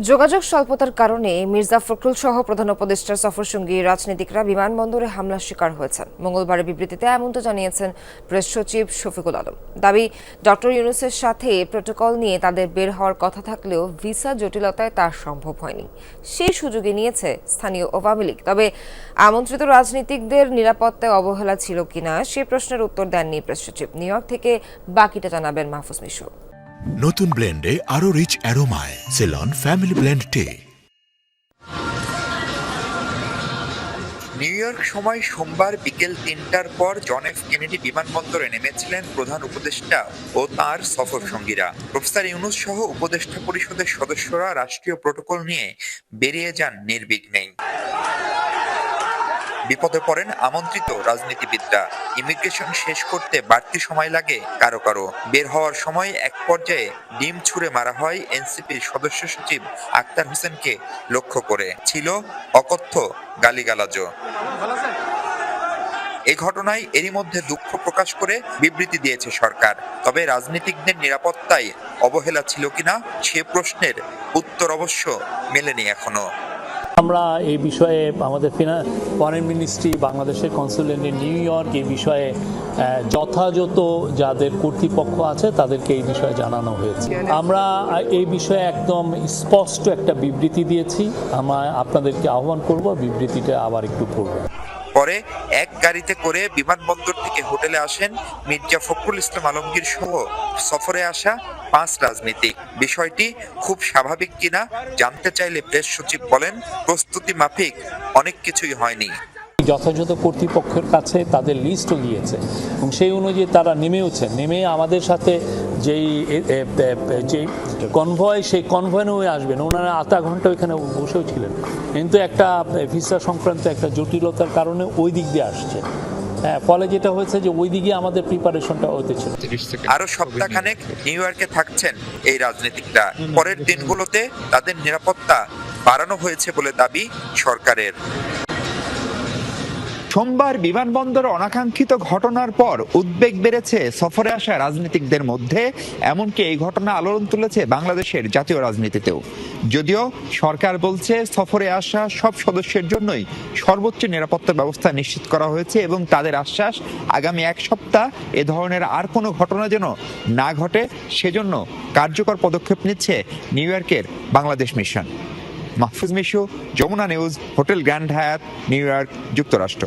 যোগাযোগ স্বল্পতার কারণে মির্জা ফখরুল সহ প্রধান উপদেষ্টার সফরসঙ্গী রাজনীতিকরা বিমানবন্দরে হামলার শিকার হয়েছেন। মঙ্গলবারের বিবৃতিতে এমনটা জানিয়েছেন প্রেস সচিব শফিকুল আলম। দাবি, ডক্টর ইউনুসের সাথে প্রোটোকল নিয়ে তাদের বের হওয়ার কথা থাকলেও ভিসা জটিলতায় তা সম্ভব হয়নি। সেই সুযোগে নিয়েছে স্থানীয় আওয়ামী লীগ। তবে আমন্ত্রিত রাজনীতিকদের নিরাপত্তায় অবহেলা ছিল কিনা সে প্রশ্নের উত্তর দেননি প্রেস সচিব। নিউ ইয়র্ক থেকে বাকিটা জানাবেন মাহফুজ মিশু। নতুন ব্লেন্ডে আরও rich অ্যারোমায় Seylon family blend tea New York সময় সোমবার বিকেল তিনটার পর জন এফ কেনেডি বিমানবন্দরে নেমেছিলেন প্রধান উপদেষ্টা ও তার সফর সঙ্গীরা। প্রফেসর ইউনুস সহ উপদেষ্টা পরিষদের সদস্যরা রাষ্ট্রীয় প্রোটোকল নিয়ে বেরিয়ে যান নির্বিঘ্নেই। বিপদে পড়েন আমন্ত্রিত রাজনীতিবিদরা। ইমিগ্রেশন শেষ করতে বাড়তি সময় লাগে কারও কারও। বের হওয়ার সময় এক পর্যায়ে ডিম ছুঁড়ে মারা হয় এনসিপির সদস্য সচিব আক্তার হোসেনকে লক্ষ্য করে। ছিল অকথ্য গালিগালাজও। এই ঘটনায় এরই মধ্যে দুঃখ প্রকাশ করে বিবৃতি দিয়েছে সরকার। তবে রাজনীতিকদের নিরাপত্তায় অবহেলা ছিল কিনা সে প্রশ্নের উত্তর অবশ্য মেলেনি এখনও। আমরা এই বিষয়ে আমাদের ফরেন মিনিস্ট্রি বাংলাদেশের কনসুলেট নিউ ইয়র্ক এই বিষয়ে যথাযথ যাদের কর্তৃপক্ষ আছে, তাদেরকে এই বিষয়ে জানানো হয়েছে। আমরা এই বিষয়ে একদম স্পষ্ট একটা বিবৃতি দিয়েছি। আমরা আপনাদেরকে আহ্বান করব, বিবৃতিটা আবার একটু পড়ব। পরে এক গাড়িতে করে বিমানবন্দর থেকে হোটেলে আসেন মির্জা ফখরুল ইসলাম আলমগীর সহ সফরে আসা পাঁচ রাজনীতিক। বিষয়টি খুব স্বাভাবিক কিনা জানতে চাইলে প্রেস সচিব বলেন, প্রস্তুতি মাফিক, অনেক কিছুই হয়নি। যথাযথ কর্তৃপক্ষের কাছে তাদের লিস্টও গিয়েছে এবং সেই অনুযায়ী তারা নেমেওছে নেমে আমাদের সাথে যেই যে কনভয় সেই কনভয় নিয়ে আসবেন। ওনারা আধা ঘণ্টা ওইখানে বসেও ছিলেন। কিন্তু একটা ভিসা সংক্রান্ত একটা জটিলতার কারণে ওই দিক দিয়ে আসছে। ফলে যেটা হয়েছে যে ওইদিকে আমাদের প্রিপারেশনটা হতে ছিল। আরও সপ্তাহখানেক নিউ ইয়র্কে থাকছেন এই রাজনীতিকরা। পরের দিনগুলোতে তাদের নিরাপত্তা বাড়ানো হয়েছে বলে দাবি সরকারের। সোমবার বিমানবন্দরে অনাকাঙ্ক্ষিত ঘটনার পর উদ্বেগ বেড়েছে সফরে আসা রাজনীতিকদের মধ্যে, এমনকি এই ঘটনা আলোড়ন তুলেছে বাংলাদেশের জাতীয় রাজনীতিতেও। যদিও সরকার বলছে সফরে আসা সব সদস্যের জন্যই সর্বোচ্চ নিরাপত্তা ব্যবস্থা নিশ্চিত করা হয়েছে এবং তাদের আশ্বাস, আগামী এক সপ্তাহ এ ধরনের আর কোনো ঘটনা যেন না ঘটে, সেজন্য কার্যকর পদক্ষেপ নিচ্ছে নিউ ইয়র্কের Bangladesh mission. Mahfuz Mishu Jamuna news hotel grand Hyatt New York যুক্তরাষ্ট্র।